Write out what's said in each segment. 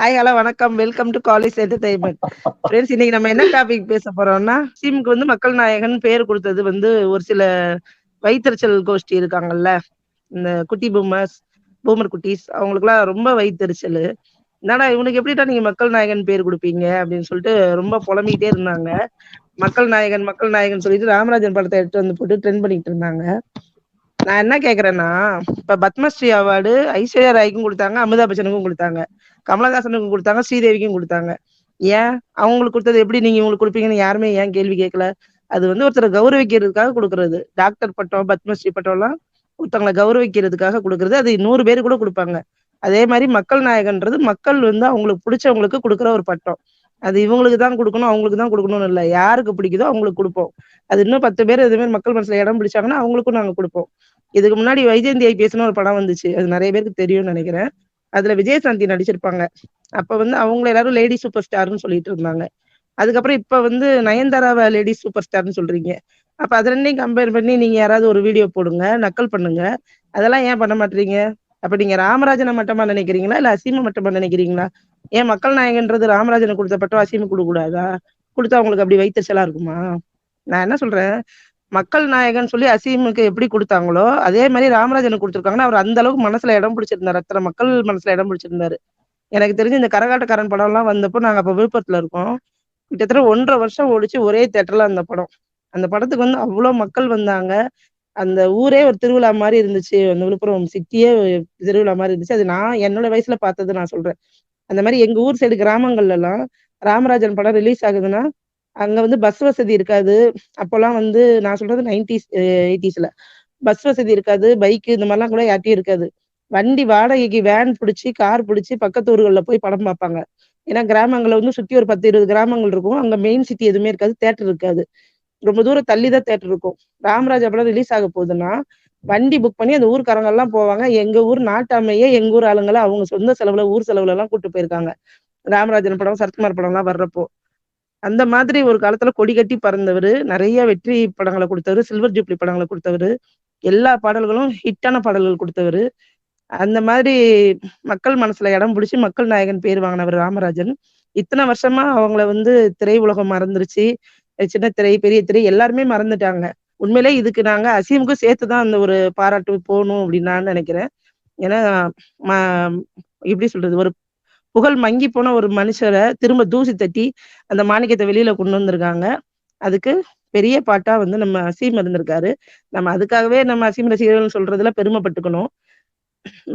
Hi hello வணக்கம். Welcome to college entertainment friends இன்னைக்கு நம்ம என்ன டாபிக் பேச போறோம்னா சிம்க்கு வந்து மக்கள் நாயகன் பேர் கொடுத்தது வந்து ஒரு சில வைத்தறிச்சல் கோஷ்டி இருக்காங்கல்ல. இந்த குட்டி பூமர்ஸ் பூமர் குட்டீஸ் அவங்களுக்குலாம் ரொம்ப வைத்தறிச்சல். என்னடா இவனுக்கு எப்படிடா நீங்க மக்கள் நாயகன் பேர் கொடுப்பீங்க? அப்படின்னு சொல்லிட்டு ரொம்ப புலம்பிக்கிட்டே இருந்தாங்க. மக்கள் நாயகன் மக்கள் நாயகன் சொல்லிட்டு ராமராஜன் படத்தை எடுத்து வந்து போட்டு ட்ரெண்ட் பண்ணிட்டு இருந்தாங்க. நான் என்ன கேக்குறேன்னா இப்ப பத்மஸ்ரீ அவார்டு ஐஸ்வர்யா ராய்க்கும் கொடுத்தாங்க அமிதாப் பச்சனுக்கும் கொடுத்தாங்க கமலஹாசனுக்கும் கொடுத்தாங்க ஸ்ரீதேவிக்கும் கொடுத்தாங்க. ஏன்? அவங்களுக்கு கொடுத்தது எப்படி நீங்க இவங்களுக்கு கொடுப்பீங்கன்னு யாருமே ஏன் கேள்வி கேட்கல? அது வந்து ஒருத்தரை கௌரவிக்கிறதுக்காக கொடுக்கறது. டாக்டர் பட்டம் பத்மஸ்ரீ பட்டம் எல்லாம் ஒருத்தவங்களை கௌரவிக்கிறதுக்காக கொடுக்கறது. அது நூறு பேர் கூட கொடுப்பாங்க. அதே மாதிரி மக்கள் நாயகன்றது மக்கள் வந்து அவங்களுக்கு பிடிச்சவங்களுக்கு கொடுக்குற ஒரு பட்டம். அது இவங்களுக்கு தான் கொடுக்கணும் அவங்களுக்கு தான் கொடுக்கணும்னு இல்லை. யாருக்கு பிடிக்குதோ அவங்களுக்கு கொடுப்போம். அது இன்னும் பத்து பேர் இது மாதிரி மக்கள் மனசுல இடம் பிடிச்சாங்கன்னா அவங்களுக்கும் நாங்க கொடுப்போம். இதுக்கு முன்னாடி வைஜெயந்தி ஐபிஎஸ்னு ஒரு படம் வந்துச்சு. அது நிறைய பேருக்கு தெரியும்னு நினைக்கிறேன். அதுல விஜயசாந்தி நடிச்சிருப்பாங்க. அப்ப வந்து அவங்க எல்லாரும் லேடி சூப்பர் ஸ்டார்னு சொல்லிட்டு இருந்தாங்க. அதுக்கப்புறம் இப்ப வந்து நயன்தாராவை லேடி சூப்பர் ஸ்டார்னு சொல்றீங்க. அப்ப அது ரெண்டையும் கம்பேர் பண்ணி நீங்க யாராவது ஒரு வீடியோ போடுங்க நக்கல் பண்ணுங்க. அதெல்லாம் ஏன் பண்ண மாட்டீங்க? அப்ப நீங்க ராமராஜனை மட்டமா நினைக்கிறீங்களா? இல்ல அசீம மட்டமா நினைக்கிறீங்களா? ஏன் மக்கள் நாயகன்றது ராமராஜனை கொடுத்த பட்டம் அசீமம் கொடுக்க கூடாதா? கொடுத்தா அவங்களுக்கு அப்படி வைத்தறிச்சலா இருக்குமா? நான் என்ன சொல்றேன்? மக்கள் நாயகன் சொல்லி அசீமுக்கு எப்படி கொடுத்தாங்களோ அதே மாதிரி ராமராஜனுக்கு கொடுத்துருக்காங்கன்னா அவர் அந்த அளவுக்கு மனசுல இடம் பிடிச்சிருந்தாரு. அத்தனை மக்கள் மனசுல இடம் பிடிச்சிருந்தாரு. எனக்கு தெரிஞ்சு இந்த கரகாட்டக்காரன் படம் எல்லாம் வந்தப்போ நாங்க அப்ப விழுப்புரத்துல இருக்கோம். கிட்டத்தட்ட ஒன்றரை வருஷம் ஓடிச்சு ஒரே தேட்டர்ல அந்த படம். அந்த படத்துக்கு வந்து அவ்வளவு மக்கள் வந்தாங்க. அந்த ஊரே ஒரு திருவிழா மாதிரி இருந்துச்சு. அந்த விழுப்புரம் சிட்டியே திருவிழா மாதிரி இருந்துச்சு. அது நான் என்னோட வயசுல பார்த்தது நான் சொல்றேன். அந்த மாதிரி எங்க ஊர் சைடு கிராமங்கள்ல எல்லாம் ராமராஜன் படம் ரிலீஸ் ஆகுதுன்னா அங்க வந்து பஸ் வசதி இருக்காது. அப்போல்லாம் வந்து நான் சொல்றது நைன்டிஸ் எயிட்டிஸ்ல பஸ் வசதி இருக்காது பைக் இந்த மாதிரிலாம் கூட யார்ட்டையும் இருக்காது. வண்டி வாடகைக்கு வேன் பிடிச்சி கார் பிடிச்சி பக்கத்து ஊர்களில் போய் படம் பார்ப்பாங்க. ஏன்னா கிராமங்களில் வந்து சுற்றி ஒரு பத்து இருபது கிராமங்கள் இருக்கும். அங்கே மெயின் சிட்டி எதுவுமே இருக்காது தேட்டர் இருக்காது. ரொம்ப தூரம் தள்ளி தான் தேட்டர் இருக்கும். ராமராஜா படம் ரிலீஸ் ஆக போகுதுன்னா வண்டி புக் பண்ணி அந்த ஊர்க்காரங்க எல்லாம் போவாங்க. எங்க ஊர் நாட்டாமையே எங்க ஊர் ஆளுங்களை அவங்க சொந்த செலவுல ஊர் செலவுல எல்லாம் கூட்டு போயிருக்காங்க. ராமராஜன் படம் சரத்குமார் படம் எல்லாம் வர்றப்போ. அந்த மாதிரி ஒரு காலத்துல கொடி கட்டி பறந்தவர் நிறைய வெற்றி படங்களை கொடுத்தவர் சில்வர் ஜூப்ளி படங்களை கொடுத்தவர் எல்லா பாடல்களும் ஹிட்டான பாடல்கள் கொடுத்தவர். அந்த மாதிரி மக்கள் மனசுல இடம் பிடிச்சி மக்கள் நாயகன் பேர் வாங்கினவர் ராமராஜன். இத்தனை வருஷமா அவங்கள வந்து திரை உலகம் மறந்துருச்சு. சின்ன திரை பெரிய திரை எல்லாருமே மறந்துட்டாங்க. உண்மையிலே இதுக்கு நாங்க அசீமுக்கும் சேர்த்துதான் அந்த ஒரு பாராட்டு போகணும் அப்படின்னு நான் நினைக்கிறேன். ஏன்னா எப்படி சொல்றது ஒரு புகழ் மங்கி போன ஒரு மனுஷரை திரும்ப தூசி தட்டி அந்த மாணிக்கத்தை வெளியில கொண்டு வந்திருக்காங்க. அதுக்கு பெரிய பாட்டா வந்து நம்ம அசீம் இருந்திருக்காரு. நம்ம அதுக்காகவே நம்ம அசீம் ரசிகர்கள் சொல்றதுல பெருமைப்பட்டுக்கணும்.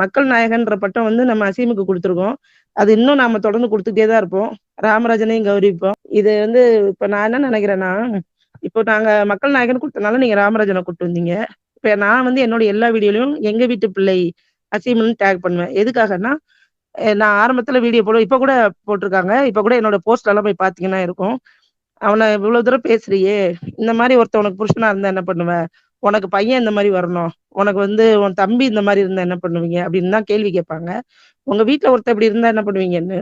மக்கள் நாயகன்ற பட்டம் வந்து நம்ம அசீமுக்கு கொடுத்துருக்கோம். அது இன்னும் நாம தொடர்ந்து கொடுத்துட்டே தான் இருப்போம். ராமராஜனையும் கௌரவிப்போம். இது வந்து இப்ப நான் என்ன நினைக்கிறேன்னா இப்போ நாங்க மக்கள் நாயகன் கொடுத்தனால நீங்க ராமராஜனை கூப்பிட்டு வந்தீங்க. இப்ப நான் வந்து என்னோட எல்லா வீடியோலயும் எங்க வீட்டு பிள்ளை அசீம்னு டேக் பண்ணுவேன். எதுக்காகன்னா நான் ஆரம்பத்துல வீடியோ போடுவேன் இப்ப கூட போட்டிருக்காங்க. இப்ப கூட என்னோட போஸ்ட் எல்லாம் போய் பாத்தீங்கன்னா இருக்கும். அவனை இவ்வளவு தூரம் பேசுறியே. இந்த மாதிரி ஒருத்த உனக்கு புருஷனா இருந்தா என்ன பண்ணுவ? உனக்கு பையன் இந்த மாதிரி வரணும். உனக்கு வந்து உன் தம்பி இந்த மாதிரி இருந்தா என்ன பண்ணுவீங்க? அப்படின்னு தான் கேள்வி கேட்பாங்க. உங்க வீட்டுல ஒருத்த இப்படி இருந்தா என்ன பண்ணுவீங்கன்னு?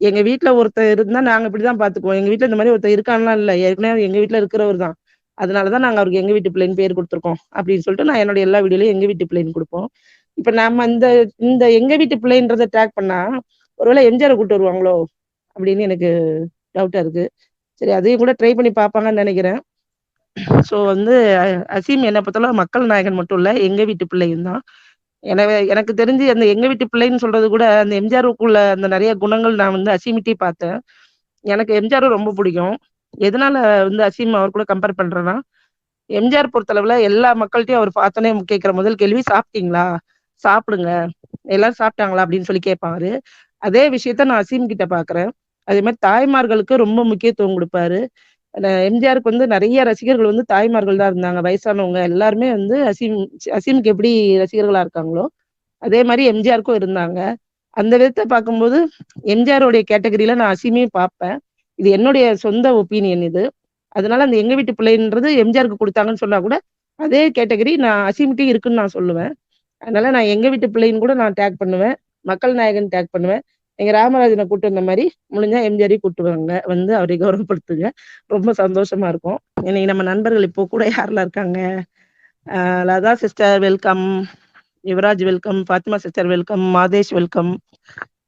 எங்க வீட்டுல ஒருத்தர் இருந்தா நாங்க இப்படிதான் பாத்துக்குவோம். எங்க வீட்டுல இந்த மாதிரி ஒருத்தர் இருக்கான்லாம் இல்ல. ஏற்கனவே எங்க வீட்டுல இருக்கிறவர் தான். அதனாலதான் நாங்க அவருக்கு எங்க வீட்டு பிள்ளைன்னு பேர் கொடுத்துருக்கோம். அப்படின்னு சொல்லிட்டு நான் என்னோட எல்லா வீடியோலயும் எங்க வீட்டு பிள்ளைன்னு கொடுப்போம். இப்ப நம்ம இந்த இந்த எங்க வீட்டு பிள்ளைன்றத ட்ராக் பண்ணா ஒருவேளை எம்ஜிஆர் கூப்பிட்டு வருவாங்களோ அப்படின்னு எனக்கு டவுட்டா இருக்கு. சரி அதையும் கூட ட்ரை பண்ணி பார்ப்பாங்கன்னு நினைக்கிறேன். ஸோ வந்து அசீம் என்னை பொறுத்தளவு மக்கள் நாயகன் மட்டும் இல்ல எங்க வீட்டு பிள்ளையும் தான். எனவே எனக்கு தெரிஞ்சு அந்த எங்க வீட்டு பிள்ளைன்னு சொல்றது கூட அந்த எம்ஜிஆருக்குள்ள அந்த நிறைய குணங்கள் நான் வந்து அசீமிட்டி பார்த்தேன். எனக்கு எம்ஜிஆரும் ரொம்ப பிடிக்கும். எதனால வந்து அசீம் அவர் கூட கம்பேர் பண்றேன்னா எம்ஜிஆர் பொறுத்தளவுல எல்லா மக்கள்கிட்டையும் அவர் பார்த்தோன்னே கேட்கிற முதல் கேள்வி சாப்பிட்டீங்களா? சாப்பிடுங்க. எல்லாரும் சாப்பிட்டாங்களா? அப்படின்னு சொல்லி கேட்பாரு. அதே விஷயத்த நான் அசீம் கிட்ட பாக்குறேன். அதே மாதிரி தாய்மார்களுக்கு ரொம்ப முக்கியத்துவம் கொடுப்பாரு. எம்ஜிஆருக்கு வந்து நிறைய ரசிகர்கள் வந்து தாய்மார்கள் தான் இருந்தாங்க. வயசானவங்க எல்லாருமே வந்து அசீம் அசீமுக்கு எப்படி ரசிகர்களா இருக்காங்களோ அதே மாதிரி எம்ஜிஆருக்கும் இருந்தாங்க. அந்த விதத்தை பார்க்கும்போது எம்ஜிஆருடைய கேட்டகரியில நான் அசீமையும் பார்ப்பேன். இது என்னுடைய சொந்த ஒப்பீனியன் இது. அதனால அந்த எங்க வீட்டு பிள்ளைன்றது எம்ஜிஆருக்கு கொடுத்தாங்கன்னு சொன்னா கூட அதே கேட்டகரி நான் அசீமுக்கே இருக்குன்னு நான் சொல்லுவேன். அதனால நான் எங்க வீட்டு பிள்ளைன்னு கூட நான் டேக் பண்ணுவேன். மக்கள் நாயகன் டேக் பண்ணுவேன். எங்க ராமராஜனை கூட்டு வந்த மாதிரி முடிஞ்சா எம்ஜிஆரையும் கூட்டு வாங்க வந்து அவரை கௌரவப்படுத்துங்க ரொம்ப சந்தோஷமா இருக்கும் இன்னைக்கு நம்ம நண்பர்கள் இப்போ கூட யாரெல்லாம் இருக்காங்க Latha sister welcome Yuvraj welcome Fatima sister welcome Madhesh welcome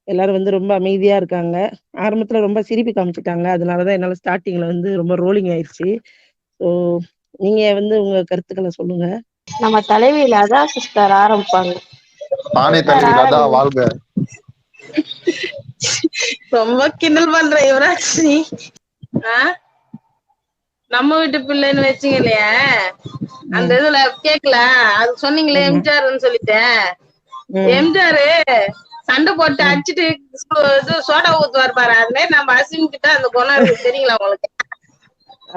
எல்லாரும் வந்து ரொம்ப அமைதியா இருக்காங்க. ஆரம்பத்துல ரொம்ப சிரிப்பு காமிச்சுட்டாங்க. அதனால தான் என்னால ஸ்டார்ட்டிங்ல வந்து ரொம்ப ரோலிங் ஆயிருச்சு. ஸோ நீங்க வந்து உங்க கருத்துக்கள சொல்லுங்க. நம்ம தலைவி லதா சிஸ்டர் ஆரம்பிப்பாங்க. வாழ்க. ரொம்ப கிண்டல் பண்ற யுவராஜ் நீ. நம்ம வீட்டு பிள்ளைன்னு வச்சீங்களே அந்த ம். இதுல கேக்கல அது சொன்னீங்களே. எம்ஜிஆர்னு சொல்லிட்டு ம். எம்ஜிஆர் சண்டை போட்டு. அடிச்சிட்டு இது சோடா ஊத்துவார் பாரு அது மாதிரி நம்ம அசிம் கிட்ட அந்த குணம் இருக்கு தெரியுங்களா உங்களுக்கு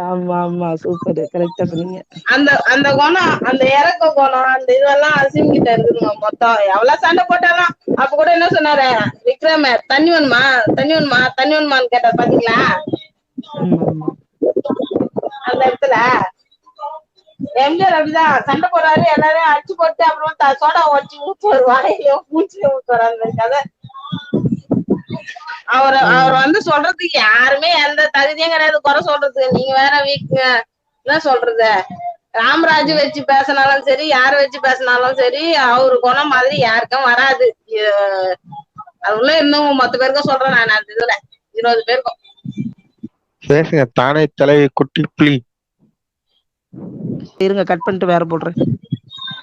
ஆமா, ஆமா. சூப்பர். கரெக்ட்டா சொன்னீங்க. அந்த அந்த குணம் அந்த இறக்க குணம் அந்த இதெல்லாம் அசிம் கிட்ட இருக்குதுங்க மொத்தம் எவ்வளவு சண்டை போட்டாலும் அப்ப கூட என்ன சொன்னாரு விக்ரம் தண்ணி வேணுமா தண்ணி வேணுமா தண்ணி வேணுமான்னு கேட்டார் பாத்தீங்களா. அந்த இடத்துல எம்ஜிஆர் அப்படிதான் சண்டை போடுறாரு எல்லாரையும் அடிச்சு போட்டு அப்புறம் சோடா உடச்சு ஊத்துவாரு வாயிலையும் மூச்சிலையும் ஊத்துவாரு அந்த கதை அவர் அவர் வந்து சொல்றதுக்கு யாருமே எந்த தகுதியும் கிடையாது. குறை சொல்றதுக்கு. நீங்க வேற வீக் என்ன சொல்றது? ராமராஜ் வச்சு பேசினாலும் சரி யார வச்சு பேசினாலும் சரி அவரு குணம் மாதிரி யாருக்கும் வராது. எ- அது உள்ள இன்னும் மொத்த பேருக்கும் சொல்றேன் நான் அந்த இதுல. இருபது பேருக்கும். பேசுங்க. தானே தலைவி குட்டி புலி இருங்க கட் பண்ணிட்டு வேற போடுறேன்.